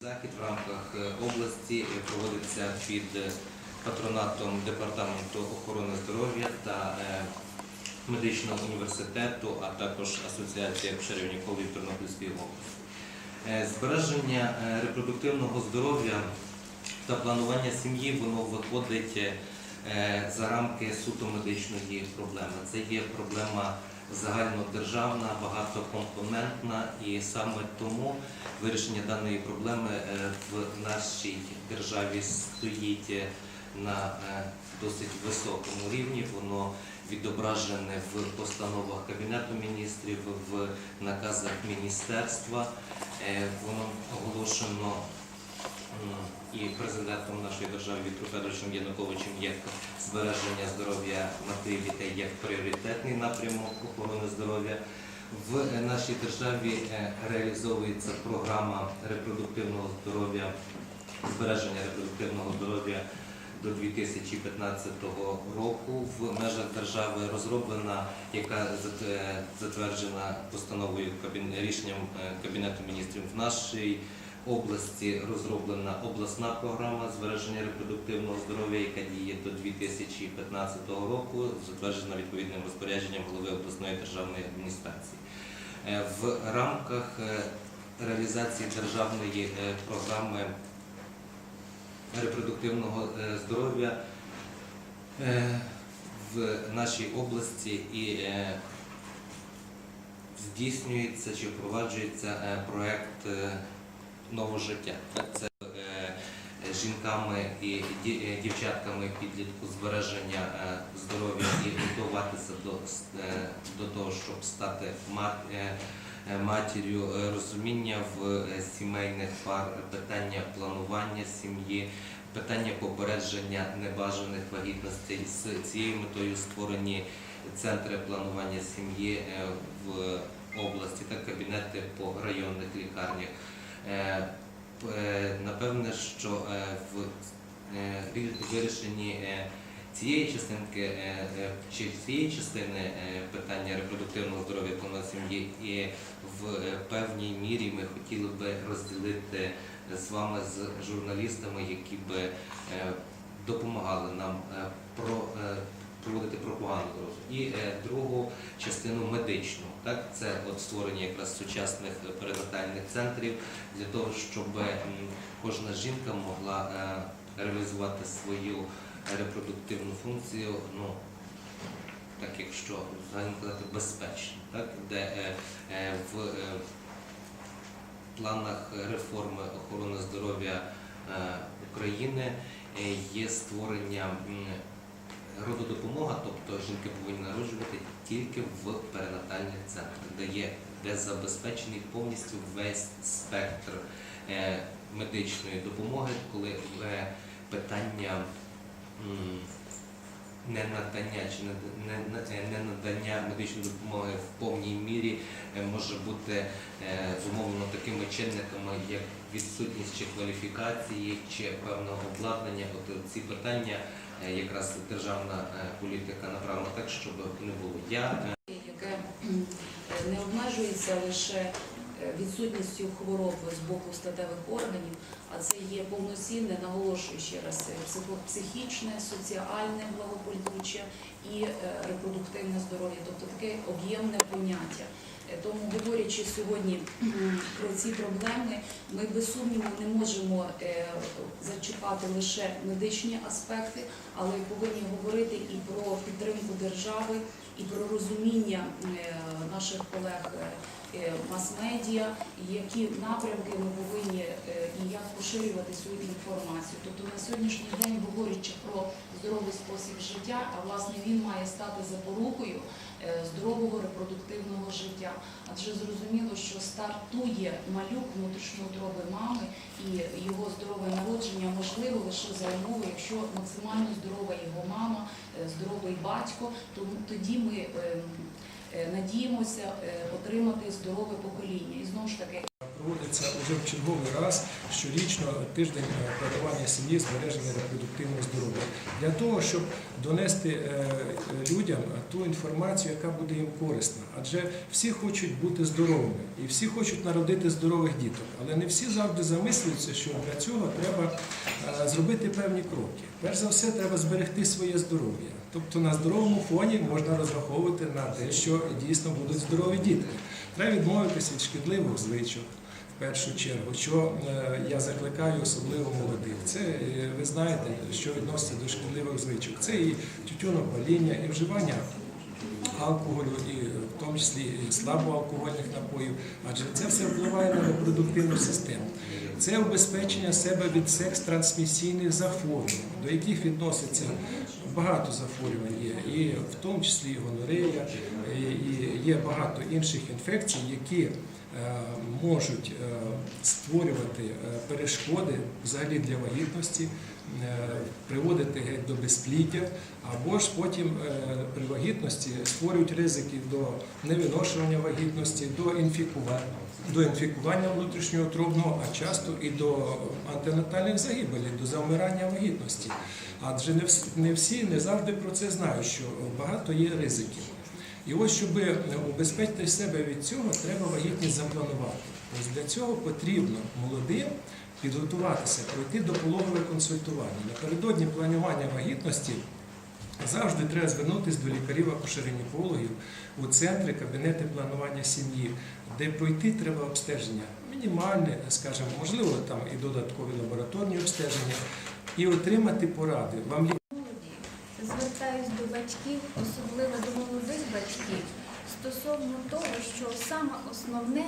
Захід в рамках е, області е, проводиться під е, патронатом Департаменту охорони здоров'я та медичного університету, а також Асоціації акушерів-гінекологів Тернопільської області. Збереження репродуктивного здоров'я та планування сім'ї воно виходить за рамки суто медичної проблеми. Це є проблема загальнодержавна, багатокомпонентна, і саме тому вирішення даної проблеми е, в нашій державі стоїть е, на е, досить високому рівні. Воно відображене в постановах Кабінету міністрів, в наказах міністерства. Воно оголошено і президентом нашої держави Віктором Федоровичем Януковичем як збереження здоров'я матері дітей як пріоритетний напрямок охорони здоров'я. В нашій державі е, реалізовується програма репродуктивного здоров'я, збереження репродуктивного здоров'я до 2015 року. В межах держави розроблена, яка е, затверджена постановою рішенням е, Кабінету міністрів в нашій області розроблена обласна програма збереження репродуктивного здоров'я, яка діє до 2015 року, затверджена відповідним розпорядженням голови обласної державної адміністрації. Е, В рамках е, реалізації державної е, програми репродуктивного здоров'я в нашій області і здійснюється чи впроваджується проект нового життя. Це е, жінками і е, дівчатками підлітку збереження е, здоров'я і готуватися до, до того, щоб стати мат, матір'ю, розуміння в сімейних пар, питання планування сім'ї, питання попередження небажаних вагітностей з цією метою створені центри планування сім'ї в області та кабінети по районних лікарнях. Е, е, Напевне, що е, в вирішенні цієї частинки чи цієї частини питання репродуктивного здоров'я плану сім'ї і в певній мірі ми хотіли би розділити з вами з журналістами, які би допомагали нам про проводити пропаганду і е, другу частину медичну. Так, це от створення якраз сучасних перинатальних центрів для того, щоб кожна жінка могла е, реалізувати свою репродуктивну функцію. Ну так, якщо казати безпечно, так де е, е, в е, планах реформи охорони здоров'я е, України є створення рододопомога, тобто жінки повинні народжувати тільки в перинатальних центрах, де є де забезпечений повністю весь спектр е, медичної допомоги, коли е, питання ненадання чи не- не- не- ненадання медичної допомоги в повній мірі е, може бути е, зумовлено такими чинниками, як відсутність чи кваліфікації, чи певного обладнання. От ці питання е, якраз державна е, політика направлена так, щоб не було. Я е, яке не обмежується лише е, відсутністю хвороби з боку статевих органів, а це є повноцінне, наголошую ще раз, е, психічне, соціальне благополуччя і е, репродуктивне здоров'я, тобто таке об'ємне поняття. Е, Тому, говорячи сьогодні про ці проблеми, ми без сумніву не можемо зачіпати лише медичні аспекти, але повинні говорити і про підтримку держави, і про розуміння наших колег мас-медіа, які напрямки ми повинні е, і як поширювати свою інформацію. Тобто на сьогоднішній день, говорячи про здоровий спосіб життя, а власне він має стати запорукою е, здорового репродуктивного життя. Адже зрозуміло, що стартує малюк внутрішньоутроби мами, і його здорове народження можливо лише за умови, якщо максимально здорова його мама, е, здоровий батько, то тоді ми е, е, надіємося е, отримати здорове покоління. І знову ж таки, проводиться вже в черговий раз щорічно тиждень е, сім'ї збереження репродуктивного здоров'я для того, щоб донести е, людям ту інформацію, яка буде їм корисна. Адже всі хочуть бути здоровими і всі хочуть народити здорових діток, але не всі завжди замислюються, що для цього треба е, зробити певні кроки. Перш за все, треба зберегти своє здоров'я. Тобто на здоровому фоні можна розраховувати на те, що дійсно будуть здорові дітки. Треба відмовитися від шкідливих звичок. Першу чергу, що е, я закликаю особливо молодих, це е, ви знаєте, що відноситься до шкідливих звичок. Це і тютюнопаління, і вживання алкоголю, і в тому числі слабоалкогольних напоїв, адже це все впливає на репродуктивну систему. Це убезпечення себе від секс-трансмісійних захворювань, до яких відноситься багато захворювань є, і в тому числі і гонорея, і є багато інших інфекцій, які е, можуть е, створювати е, перешкоди взагалі для вагітності, приводити геть до безпліддя, або ж потім е, при вагітності створюють ризики до невиношування вагітності, до інфікування, до інфікування внутрішньоутробного, а часто і до антинатальних загибелей, до завмирання вагітності. Адже не всі не завжди про це знають, що багато є ризиків. І ось, щоб убезпечити себе від цього, треба вагітність запланувати. Ось для цього потрібно молодим підготуватися, пройти до пологове консультування. Напередодні планування вагітності завжди треба звернутися до лікарів-акушеринікологів у центри кабінети планування сім'ї, де пройти треба обстеження мінімальне, скажімо, можливо, там і додаткові лабораторні обстеження, і отримати поради. Вам. Звертаюсь до батьків, особливо до молодих батьків, стосовно того, що саме основне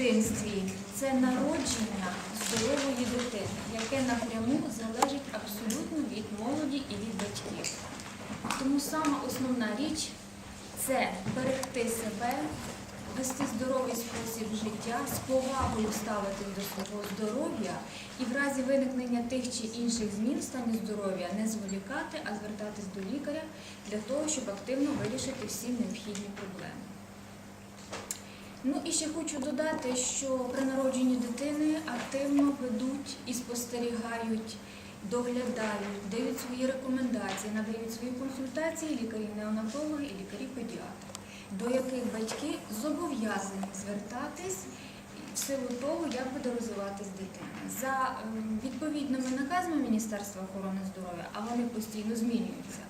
дитинстві це народження здорової дитини, яке напряму залежить абсолютно від молоді і від батьків. Тому саме основна річ це берегти себе, вести здоровий спосіб життя, з повагою ставитись до свого здоров'я і в разі виникнення тих чи інших змін в стані здоров'я не зволікати, а звертатись до лікаря для того, щоб активно вирішити всі необхідні проблеми. Ну і ще хочу додати, що при народженні дитини активно ведуть і спостерігають, доглядають, дають свої рекомендації, надають свої консультації лікарі-неонатологи і лікарі-педіатри, до яких батьки зобов'язані звертатись в силу того, як буде розвиватись дитина. За ем, відповідними наказами Міністерства охорони здоров'я, а вони постійно змінюються.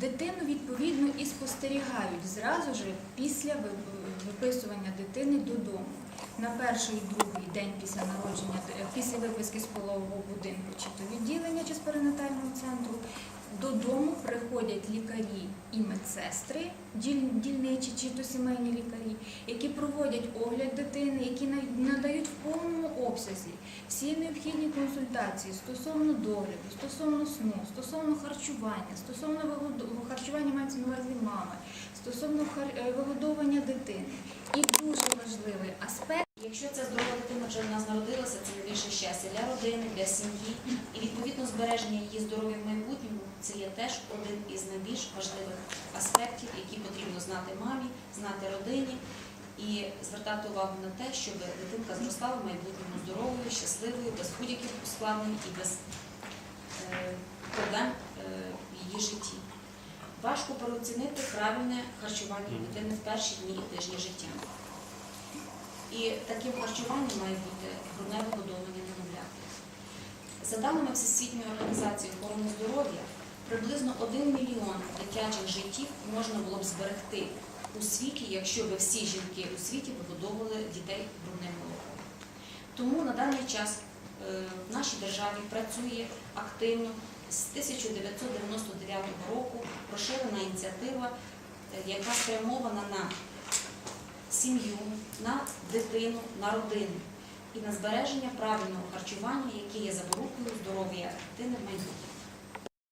Дитину відповідно і спостерігають зразу ж після виписування дитини додому. На перший і другий день після народження, е, після виписки з пологового будинку чи то відділення, чи з перинатального центру, додому приходять лікарі і медсестри, дільничі чи то сімейні лікарі, які проводять огляд дитини, які надають в повному обсязі всі необхідні консультації стосовно догляду, стосовно сну, стосовно харчування, стосовно харчування мається на увазі мами, стосовно е, вигодовування дитини. І дуже важливий аспект. Якщо ця здорова дитина вже в нас народилася, це найбільше щастя для родини, для сім'ї. І відповідно збереження її здоров'я в майбутньому це є теж один із найбільш важливих аспектів, які потрібно знати мамі, знати родині і звертати увагу на те, щоб дитинка зростала в майбутньому здоровою, щасливою, без будь-яких ускладнень і без е, проблем е, в її житті. Важко переоцінити правильне харчування дитини в перші дні і тижні життя. І таким харчуванням має бути грудне вигодовування немовляти. За даними Всесвітньої організації охорони здоров'я, приблизно 1 мільйон дитячих життів можна було б зберегти у світі, якщо б всі жінки у світі вигодовували дітей грудним молоком. Тому на даний час е, в нашій державі працює активно з 1999 року розширена ініціатива, е, яка спрямована на сім'ю, на дитину, на родину і на збереження правильного харчування, яке є запорукою здоров'я дитини в майбутньому.